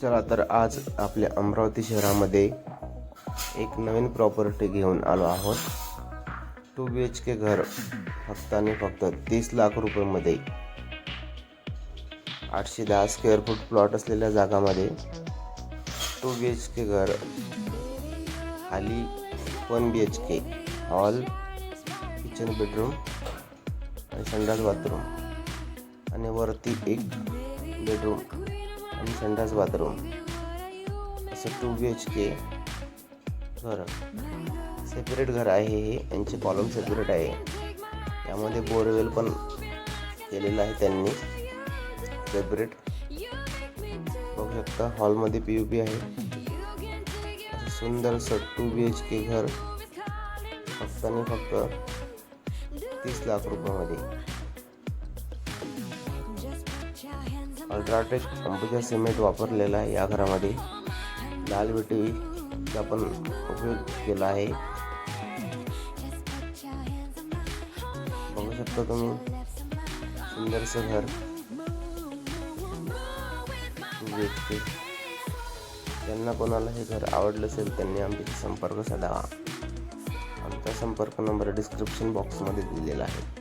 चला तर आज आपल्या अमरावती शहरामध्ये एक नवीन प्रॉपर्टी घेऊन आलो आहोत. टू बी एच के घर फक्त आणि फक्त तीस लाख रुपयेमध्ये. आठशे दहा स्क्वेअर फूट प्लॉट असलेल्या जागामध्ये टू बी एच के घर खाली one B H K hall kitchen bedroom आणि संडास बाथरूम आणि वरती एक बेडरूम आणि संडास बाथरूम. असं टू बी एच के घर. सेपरेट घर आहे हे. यांचे कॉलम सेपरेट आहे. यामध्ये बोरवेल पण केलेलं आहे त्यांनी. सेपरेट बघू शकता हॉलमध्ये पी यू पी आहे. सुंदर सुंदरसं टू बी एच के घर. फक्त आणि फक्त तीस लाख रुपयामध्ये. अल्ट्राटेक अंबुजा सिमेंट वापरलेला आहे या घरामध्ये. लाल विटीचा पण उपयोग केला आहे. बघू शकता तुम्ही सुंदरसं घर. भेटते त्यांना कोणाला हे घर आवडलं असेल त्यांनी आमच्याशी संपर्क साधावा आमचा संपर्क नंबर डिस्क्रिप्शन बॉक्समध्ये दिलेला आहे.